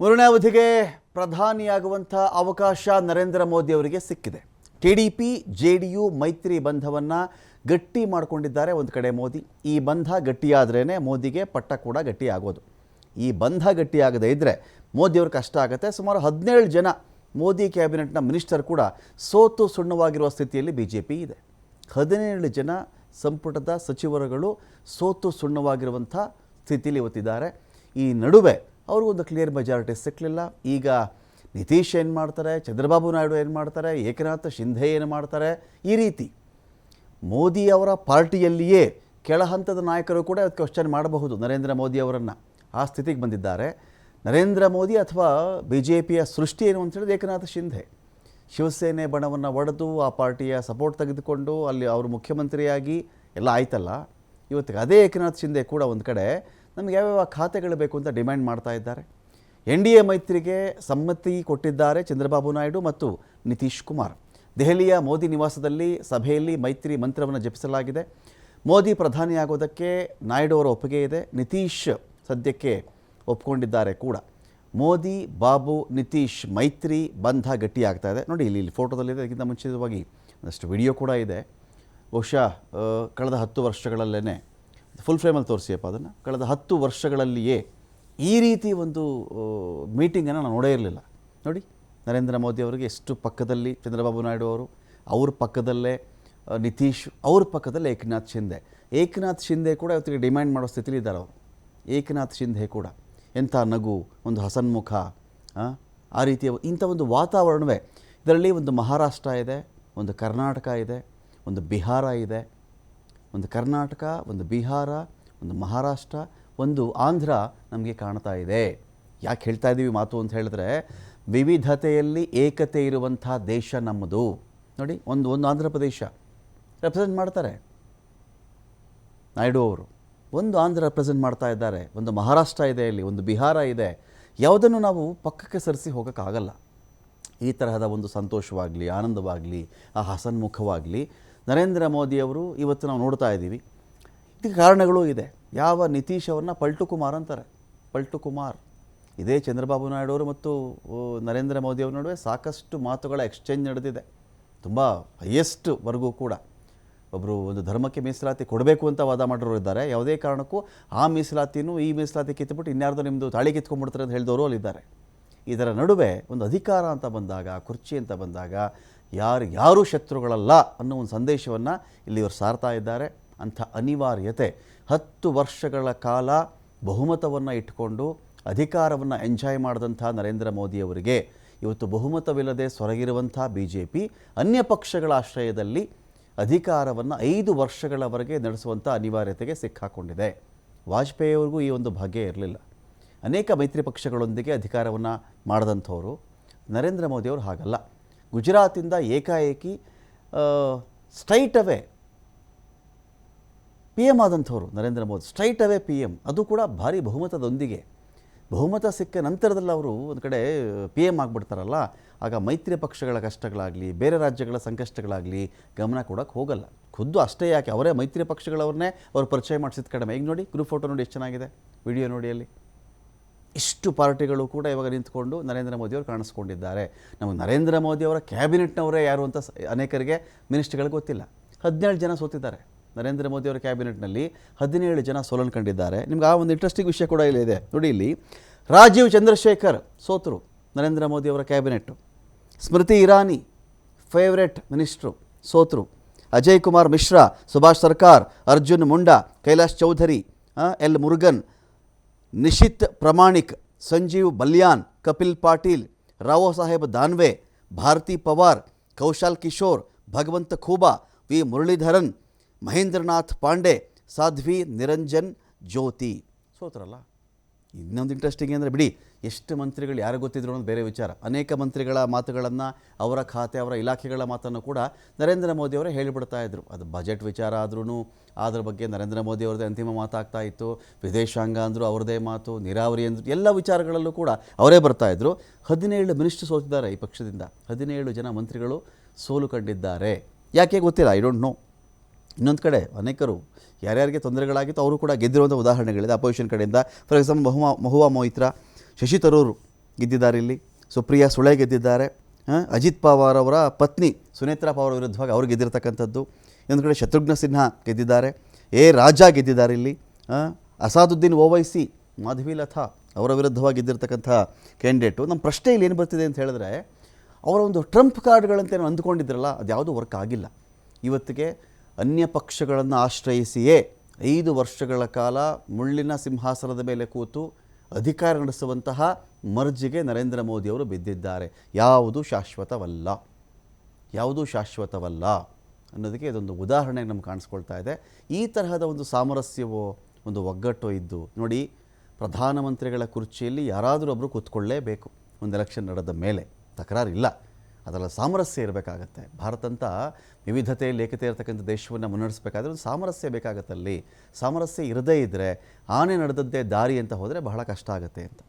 ಮೂರನೇ ಅವಧಿಗೆ ಪ್ರಧಾನಿಯಾಗುವಂಥ ಅವಕಾಶ ನರೇಂದ್ರ ಮೋದಿ ಅವರಿಗೆ ಸಿಕ್ಕಿದೆ. T D P, J D U ಮೈತ್ರಿ ಬಂಧವನ್ನು ಗಟ್ಟಿ ಮಾಡಿಕೊಂಡಿದ್ದಾರೆ ಒಂದು ಕಡೆ ಮೋದಿ. ಈ ಬಂಧ ಗಟ್ಟಿಯಾದ್ರೇ ಮೋದಿಗೆ ಪಟ್ಟ ಕೂಡ ಗಟ್ಟಿಯಾಗೋದು. ಈ ಬಂಧ ಗಟ್ಟಿಯಾಗದೇ ಇದ್ದರೆ ಮೋದಿಯವ್ರ ಕಷ್ಟ ಆಗುತ್ತೆ. ಸುಮಾರು ಹದಿನೇಳು ಜನ ಮೋದಿ ಕ್ಯಾಬಿನೆಟ್ನ ಮಿನಿಸ್ಟರ್ ಕೂಡ ಸೋತು ಸುಣ್ಣವಾಗಿರುವ ಸ್ಥಿತಿಯಲ್ಲಿ ಬಿ ಜೆ ಪಿ ಇದೆ. ಹದಿನೇಳು ಜನ ಸಂಪುಟದ ಸಚಿವರುಗಳು ಸೋತು ಸುಣ್ಣವಾಗಿರುವಂಥ ಸ್ಥಿತಿಯಲ್ಲಿ ಇವತ್ತಿದ್ದಾರೆ ಈ ನಡುವೆ ಅವರು ಒಂದು ಕ್ಲಿಯರ್ ಮೆಜಾರಿಟಿ ಸಿಕ್ಕಲಿಲ್ಲ ಈಗ ನಿತೀಶ್ ಏನು ಮಾಡ್ತಾರೆ, ಚಂದ್ರಬಾಬು ನಾಯ್ಡು ಏನು ಮಾಡ್ತಾರೆ, ಏಕನಾಥ ಶಿಂಧೆ ಏನು ಮಾಡ್ತಾರೆ, ಈ ರೀತಿ. ಮೋದಿ ಅವರ ಪಾರ್ಟಿಯಲ್ಲಿಯೇ ಕೆಳ ಹಂತದ ನಾಯಕರು ಕೂಡ ಕ್ವಶನ್ ಮಾಡಬಹುದು ನರೇಂದ್ರ ಮೋದಿ ಅವರನ್ನು. ಆ ಸ್ಥಿತಿಗೆ ಬಂದಿದ್ದಾರೆ. ನರೇಂದ್ರ ಮೋದಿ ಅಥವಾ ಬಿ ಜೆ ಪಿಯ ಸೃಷ್ಟಿ ಏನು ಅಂತ ಹೇಳಿದ್ರೆ ಏಕನಾಥ ಶಿಂಧೆ. ಶಿವಸೇನೆ ಬಣವನ್ನು ಒಡೆದು ಆ ಪಾರ್ಟಿಯ ಸಪೋರ್ಟ್ ತೆಗೆದುಕೊಂಡು ಅಲ್ಲಿ ಅವರು ಮುಖ್ಯಮಂತ್ರಿಯಾಗಿ ಎಲ್ಲ ಆಯ್ತಲ್ಲ. ಇವತ್ತಿಗೆ ಅದೇ ಏಕನಾಥ್ ಶಿಂಧೆ ಕೂಡ ಒಂದು ಕಡೆ. ನಮಗೆ ಯಾವ್ಯಾವ ಖಾತೆಗಳು ಬೇಕು ಅಂತ ಡಿಮ್ಯಾಂಡ್ ಮಾಡ್ತಾ ಇದ್ದಾರೆ. ಎನ್ ಡಿ ಎ ಮೈತ್ರಿಗೆ ಸಮ್ಮತಿ ಕೊಟ್ಟಿದ್ದಾರೆ ಚಂದ್ರಬಾಬು ನಾಯ್ಡು ಮತ್ತು ನಿತೀಶ್ ಕುಮಾರ್. ದೆಹಲಿಯ ಮೋದಿ ನಿವಾಸದಲ್ಲಿ ಸಭೆಯಲ್ಲಿ ಮೈತ್ರಿ ಮಂತ್ರವನ್ನು ಜಪಿಸಲಾಗಿದೆ. ಮೋದಿ ಪ್ರಧಾನಿಯಾಗೋದಕ್ಕೆ ನಾಯ್ಡು ಅವರ ಒಪ್ಪಿಗೆ ಇದೆ. ನಿತೀಶ್ ಸದ್ಯಕ್ಕೆ ಒಪ್ಕೊಂಡಿದ್ದಾರೆ ಕೂಡ. ಮೋದಿ, ಬಾಬು, ನಿತೀಶ್ ಮೈತ್ರಿ ಬಂಧ ಗಟ್ಟಿಯಾಗ್ತಾ ಇದೆ. ನೋಡಿ, ಇಲ್ಲಿ ಇಲ್ಲಿ ಫೋಟೋದಲ್ಲಿದೆ ಅದಕ್ಕಿಂತ ಮುಂಚಿತವಾಗಿ ಒಂದಷ್ಟು ವಿಡಿಯೋ ಕೂಡ ಇದೆ. ಬಹುಶಃ ಕಳೆದ ಹತ್ತು ವರ್ಷಗಳಲ್ಲೇ ಫುಲ್ ಫ್ರೇಮಲ್ಲಿ ತೋರಿಸಿಯಪ್ಪ ಅದನ್ನು. ಕಳೆದ ಹತ್ತು ವರ್ಷಗಳಲ್ಲಿಯೇ ಈ ರೀತಿ ಒಂದು ಮೀಟಿಂಗನ್ನು ನಾನು ನೋಡೇ ಇರಲಿಲ್ಲ. ನೋಡಿ ನರೇಂದ್ರ ಮೋದಿ ಅವರಿಗೆ ಎಷ್ಟು ಪಕ್ಕದಲ್ಲಿ ಚಂದ್ರಬಾಬು ನಾಯ್ಡು ಅವರು ಅವ್ರ ಪಕ್ಕದಲ್ಲೇ ನಿತೀಶ್ ಅವ್ರ ಪಕ್ಕದಲ್ಲೇ ಏಕನಾಥ್ ಶಿಂದೆ ಏಕನಾಥ್ ಶಿಂದೆ ಕೂಡ ಇವತ್ತಿಗೆ ಡಿಮ್ಯಾಂಡ್ ಮಾಡೋ ಸ್ಥಿತಿಲಿ ಇದ್ದಾರೆ ಅವರು. ಏಕನಾಥ್ ಶಿಂದೆ ಕೂಡ. ಎಂಥ ನಗು ಒಂದು ಹಸನ್ಮುಖ ಆ, ರೀತಿಯ ಇಂಥ ಒಂದು ವಾತಾವರಣವೇ. ಇದರಲ್ಲಿ ಒಂದು ಮಹಾರಾಷ್ಟ್ರ ಇದೆ ಒಂದು ಕರ್ನಾಟಕ ಇದೆ ಒಂದು ಬಿಹಾರ ಇದೆ ಒಂದು ಕರ್ನಾಟಕ, ಒಂದು ಬಿಹಾರ, ಒಂದು ಮಹಾರಾಷ್ಟ್ರ, ಒಂದು ಆಂಧ್ರ ನಮಗೆ ಕಾಣ್ತಾ ಇದೆ. ಯಾಕೆ ಹೇಳ್ತಾ ಇದ್ದೀವಿ ಮಾತು ಅಂತ ಹೇಳಿದ್ರೆ, ವಿವಿಧತೆಯಲ್ಲಿ ಏಕತೆ ಇರುವಂಥ ದೇಶ ನಮ್ಮದು. ನೋಡಿ, ಒಂದು ಒಂದು ಆಂಧ್ರ ಪ್ರದೇಶ ರೆಪ್ರೆಸೆಂಟ್ ಮಾಡ್ತಾರೆ. ನಾಯ್ಡು ಅವರು ಒಂದು ಆಂಧ್ರ ರೆಪ್ರೆಸೆಂಟ್ ಮಾಡ್ತಾ ಇದ್ದಾರೆ. ಒಂದು ಮಹಾರಾಷ್ಟ್ರ ಇದೆ ಇಲ್ಲಿ ಒಂದು ಬಿಹಾರ ಇದೆ. ಯಾವುದನ್ನು ನಾವು ಪಕ್ಕಕ್ಕೆ ಸರಿಸಿ ಹೋಗೋಕ್ಕಾಗಲ್ಲ. ಈ ತರಹದ ಒಂದು ಸಂತೋಷವಾಗಲಿ, ಆನಂದವಾಗಲಿ, ಆ ಹಸನ್ಮುಖವಾಗಲಿ ನರೇಂದ್ರ ಮೋದಿಯವರು ಇವತ್ತು ನಾವು ನೋಡ್ತಾ ಇದ್ದೀವಿ. ಇದಕ್ಕೆ ಕಾರಣಗಳು ಇದೆ. ಯಾವ ನಿತೀಶ್ ಅವ್ರನ್ನ ಪಲ್ಟು ಕುಮಾರ್ ಅಂತಾರೆ. ಪಲ್ಟು ಕುಮಾರ್ ಇದೇ ಚಂದ್ರಬಾಬು ನಾಯ್ಡು ಅವರು ಮತ್ತು ನರೇಂದ್ರ ಮೋದಿ ಅವ್ರ ನಡುವೆ ಸಾಕಷ್ಟು ಮಾತುಗಳ ಎಕ್ಸ್ಚೇಂಜ್ ನಡೆದಿದೆ. ತುಂಬ ಹೈಯೆಸ್ಟ್ ವರ್ಗೂ ಕೂಡ. ಒಬ್ಬರು ಒಂದು ಧರ್ಮಕ್ಕೆ ಮೀಸಲಾತಿ ಕೊಡಬೇಕು ಅಂತ ವಾದ ಮಾಡಿರೋರು ಇದ್ದಾರೆ. ಯಾವುದೇ ಕಾರಣಕ್ಕೂ ಆ ಮೀಸಲಾತಿನೂ ಈ ಮೀಸಲಾತಿ ಕಿತ್ತುಬಿಟ್ಟು ಇನ್ಯಾರ್ದು ನಿಮ್ಮದು ತಾಳಿ ಕಿತ್ಕೊಂಡ್ಬಿಡ್ತಾರೆ ಅಂತ ಹೇಳಿದವರು ಅಲ್ಲಿದ್ದಾರೆ ಇದರ ನಡುವೆ ಒಂದು ಅಧಿಕಾರ ಅಂತ ಬಂದಾಗ, ಕುರ್ಚಿ ಅಂತ ಬಂದಾಗ ಯಾರು, ಯಾರೂ ಶತ್ರುಗಳಲ್ಲ ಅನ್ನೋ ಒಂದು ಸಂದೇಶವನ್ನು ಇಲ್ಲಿ ಇವರು ಸಾರ್ತಾ ಇದ್ದಾರೆ. ಅಂಥ ಅನಿವಾರ್ಯತೆ ಹತ್ತು ವರ್ಷಗಳ ಕಾಲ ಬಹುಮತವನ್ನು ಇಟ್ಕೊಂಡು ಅಧಿಕಾರವನ್ನು ಎಂಜಾಯ್ ಮಾಡಿದಂಥ ನರೇಂದ್ರ ಮೋದಿಯವರಿಗೆ ಇವತ್ತು ಬಹುಮತವಿಲ್ಲದೆ ಸೊರಗಿರುವಂಥ ಬಿ ಜೆ ಪಿ ಅನ್ಯ ಪಕ್ಷಗಳ ಆಶ್ರಯದಲ್ಲಿ ಅಧಿಕಾರವನ್ನು ಐದು ವರ್ಷಗಳವರೆಗೆ ನಡೆಸುವಂಥ ಅನಿವಾರ್ಯತೆಗೆ ಸಿಕ್ಕಾಕೊಂಡಿದೆ. ವಾಜಪೇಯಿಯವ್ರಿಗೂ ಈ ಒಂದು ಭಾಗ್ಯ ಇರಲಿಲ್ಲ. ಅನೇಕ ಮೈತ್ರಿ ಪಕ್ಷಗಳೊಂದಿಗೆ ಅಧಿಕಾರವನ್ನು ಮಾಡಿದಂಥವರು ನರೇಂದ್ರ ಮೋದಿಯವರು ಹಾಗಲ್ಲ. ಗುಜರಾತಿಂದ ಏಕಾಏಕಿ straight away P M ಆದಂಥವರು Narendra Modi. Straight away P M ಅದು ಕೂಡ ಭಾರಿ ಬಹುಮತದೊಂದಿಗೆ. ಬಹುಮತ ಸಿಕ್ಕ ನಂತರದಲ್ಲಿ ಅವರು ಒಂದು ಕಡೆ ಪಿ ಎಂ ಆಗಿಬಿಡ್ತಾರಲ್ಲ. ಆಗ ಮೈತ್ರಿ ಪಕ್ಷಗಳ ಕಷ್ಟಗಳಾಗಲಿ, ಬೇರೆ ರಾಜ್ಯಗಳ ಸಂಕಷ್ಟಗಳಾಗಲಿ ಗಮನ ಕೊಡೋಕ್ಕೆ ಹೋಗಲ್ಲ. ಖುದ್ದು ಅಷ್ಟೇ ಯಾಕೆ, ಅವರೇ ಮೈತ್ರಿ ಪಕ್ಷಗಳವ್ರನ್ನೇ ಅವ್ರು ಪರಿಚಯ ಮಾಡಿಸಿದ ಕಡಿಮೆ. ಈಗ ನೋಡಿ ಗ್ರೂಪ್ ಫೋಟೋ ನೋಡಿ ಎಷ್ಟು ಚೆನ್ನಾಗಿದೆ. ವಿಡಿಯೋ ನೋಡಿ ಅಲ್ಲಿ. ಇಷ್ಟು ಪಾರ್ಟಿಗಳು ಕೂಡ ಇವಾಗ ನಿಂತ್ಕೊಂಡು ನರೇಂದ್ರ ಮೋದಿಯವರು ಕಾಣಿಸ್ಕೊಂಡಿದ್ದಾರೆ. ನಮ್ಮ ನರೇಂದ್ರ ಮೋದಿಯವರ ಕ್ಯಾಬಿನೆಟ್ನವರೇ ಯಾರು ಅಂತ ಅನೇಕರಿಗೆ ಮಿನಿಸ್ಟ್ರಿಗೆ ಗೊತ್ತಿಲ್ಲ. ಹದಿನೇಳು ಜನ ಸೋತಿದ್ದಾರೆ. ನರೇಂದ್ರ ಮೋದಿಯವರ ಕ್ಯಾಬಿನೆಟ್ನಲ್ಲಿ ಹದಿನೇಳು ಜನ ಸೋಲನ್ ಕಂಡಿದ್ದಾರೆ. ನಿಮ್ಗೆ ಆ ಒಂದು ಇಂಟ್ರೆಸ್ಟಿಂಗ್ ವಿಷಯ ಕೂಡ ಇಲ್ಲಿ ಇದೆ. ನೋಡಿ ಇಲ್ಲಿ, ರಾಜೀವ್ ಚಂದ್ರಶೇಖರ್ ಸೋತರು, ನರೇಂದ್ರ ಮೋದಿಯವರ cabinet. Smriti Irani favourite minister ಸೋತರು. Ajay Kumar Mishra, Subhash Sarkar, Arjun Munda, Kailash Choudhary L Murugan Nishit Pramanik Sanjeev Balyan Kapil Patil ರಾವೋ Saheb ದಾನ್ವೆ Bharati Pawar ಕೌಶಾಲ್ Kishore Bhagwanth Khuba V Muraleedharan Mahendranath Pandey Sadhvi Niranjan ಜ್ಯೋತಿ ಸೋತ್ರಲ್ಲ ಇನ್ನೊಂದು ಇಂಟ್ರೆಸ್ಟಿಂಗ್ ಅಂದರೆ ಬಿಡಿ, ಎಷ್ಟು ಮಂತ್ರಿಗಳು ಯಾರು ಗೊತ್ತಿದ್ರು ಅನ್ನೋದು ಬೇರೆ ವಿಚಾರ. ಅನೇಕ ಮಂತ್ರಿಗಳ ಮಾತುಗಳನ್ನು, ಅವರ ಖಾತೆ, ಅವರ ಇಲಾಖೆಗಳ ಮಾತನ್ನು ಕೂಡ ನರೇಂದ್ರ ಮೋದಿಯವರೇ ಹೇಳಿಬಿಡ್ತಾ ಇದ್ದರು ಅದು ಬಜೆಟ್ ವಿಚಾರ ಆದ್ರೂ ಅದ್ರ ಬಗ್ಗೆ ನರೇಂದ್ರ ಮೋದಿ ಅವ್ರದ್ದೇ ಅಂತಿಮ ಮಾತಾಗ್ತಾ ಇತ್ತು. ವಿದೇಶಾಂಗ ಅಂದರು ಅವ್ರದ್ದೇ ಮಾತು, ನೀರಾವರಿ ಅಂದರು ಎಲ್ಲ ವಿಚಾರಗಳಲ್ಲೂ ಕೂಡ ಅವರೇ ಬರ್ತಾ ಇದ್ರು. ಹದಿನೇಳು ಮಿನಿಸ್ಟರ್ ಸೋತಿದ್ದಾರೆ ಈ ಪಕ್ಷದಿಂದ. ಹದಿನೇಳು ಜನ ಮಂತ್ರಿಗಳು ಸೋಲು ಕಂಡಿದ್ದಾರೆ. ಯಾಕೆ ಗೊತ್ತಿಲ್ಲ? ಐ ಡೋಂಟ್ ನೋ ಇನ್ನೊಂದು ಕಡೆ ಅನೇಕರು ಯಾರ್ಯಾರಿಗೆ ತೊಂದರೆಗಳಾಗಿತ್ತು ಅವರು ಕೂಡ ಗೆದ್ದಿರುವಂಥ ಉದಾಹರಣೆಗಳಿದೆ. ಅಪೋಸಿಷನ್ ಕಡೆಯಿಂದ ಫಾರ್ ಎಕ್ಸಾಂಪಲ್ ಮಹುವಾ ಮಹುವಾ ಮೊಯಿತ್ರಾ ಶಶಿ ತರೂರು ಗೆದ್ದಿದ್ದಾರೆ ಇಲ್ಲಿ. ಸುಪ್ರಿಯಾ ಸುಳೆ ಗೆದ್ದಿದ್ದಾರೆ. ಅಜಿತ್ ಪವಾರ್ ಅವರ ಪತ್ನಿ ಸುನೇತ್ರಾ ಪವಾರ್ ವಿರುದ್ಧವಾಗಿ ಅವರು ಗೆದ್ದಿರತಕ್ಕಂಥದ್ದು. ಇನ್ನೊಂದು ಕಡೆ ಶತ್ರುಘ್ನ ಸಿನ್ಹಾ ಗೆದ್ದಿದ್ದಾರೆ. ಎ ರಾಜಾ ಗೆದ್ದಿದ್ದಾರೆ ಇಲ್ಲಿ. ಅಸಾದುದ್ದೀನ್ ಓವೈಸಿ, ಮಾಧವಿ ಲತಾ ಅವರ ವಿರುದ್ಧವಾಗಿ ಗೆದ್ದಿರತಕ್ಕಂಥ ಕ್ಯಾಂಡಿಡೇಟು. ನಮ್ಮ ಪ್ರಶ್ನೆ ಇಲ್ಲಿ ಏನು ಬರ್ತಿದೆ ಅಂತ ಹೇಳಿದ್ರೆ, ಅವರ ಒಂದು ಟ್ರಂಪ್ ಕಾರ್ಡ್ಗಳಂತೇನು ಅಂದ್ಕೊಂಡಿದ್ರಲ್ಲ ಅದು ಯಾವುದೂ ವರ್ಕ್ ಆಗಿಲ್ಲ. ಇವತ್ತಿಗೆ ಅನ್ಯ ಪಕ್ಷಗಳನ್ನು ಆಶ್ರಯಿಸಿಯೇ ಐದು ವರ್ಷಗಳ ಕಾಲ ಮುಳ್ಳಿನ ಸಿಂಹಾಸನದ ಮೇಲೆ ಕೂತು ಅಧಿಕಾರ ನಡೆಸುವಂತಹ ಮರ್ಜಿಗೆ ನರೇಂದ್ರ ಮೋದಿಯವರು ಬಿದ್ದಿದ್ದಾರೆ. ಯಾವುದು ಶಾಶ್ವತವಲ್ಲ? ಯಾವುದೂ ಶಾಶ್ವತವಲ್ಲ ಅನ್ನೋದಕ್ಕೆ ಇದೊಂದು ಉದಾಹರಣೆ ನಮ್ಗೆ ಕಾಣಿಸ್ಕೊಳ್ತಾ ಇದೆ. ಈ ತರಹದ ಒಂದು ಸಾಮರಸ್ಯವೋ, ಒಂದು ಒಗ್ಗಟ್ಟೋ ಇದ್ದು, ನೋಡಿ, ಪ್ರಧಾನಮಂತ್ರಿಗಳ ಕುರ್ಚಿಯಲ್ಲಿ ಯಾರಾದರೂ ಒಬ್ಬರು ಕೂತ್ಕೊಳ್ಳೇಬೇಕು. ಒಂದು ಎಲೆಕ್ಷನ್ ನಡೆದ ಮೇಲೆ ತಕರಾರಿಲ್ಲ. ಅದರ ಸಾಮರಸ್ಯ ಇರಬೇಕಾಗತ್ತೆ. ಭಾರತ ಅಂತ ವಿವಿಧತೆಯಲ್ಲಿ ಏಕತೆ ಇರತಕ್ಕಂಥ ದೇಶವನ್ನು ಮುನ್ನಡೆಸಬೇಕಾದ್ರೆ ಒಂದು ಸಾಮರಸ್ಯ ಬೇಕಾಗತ್ತಲ್ಲಿ. ಸಾಮರಸ್ಯ ಇರದೇ ಇದ್ದರೆ ಆನೆ ನಡೆದದ್ದೇ ದಾರಿ ಅಂತ ಹೋದರೆ ಬಹಳ ಕಷ್ಟ ಆಗುತ್ತೆ ಅಂತ.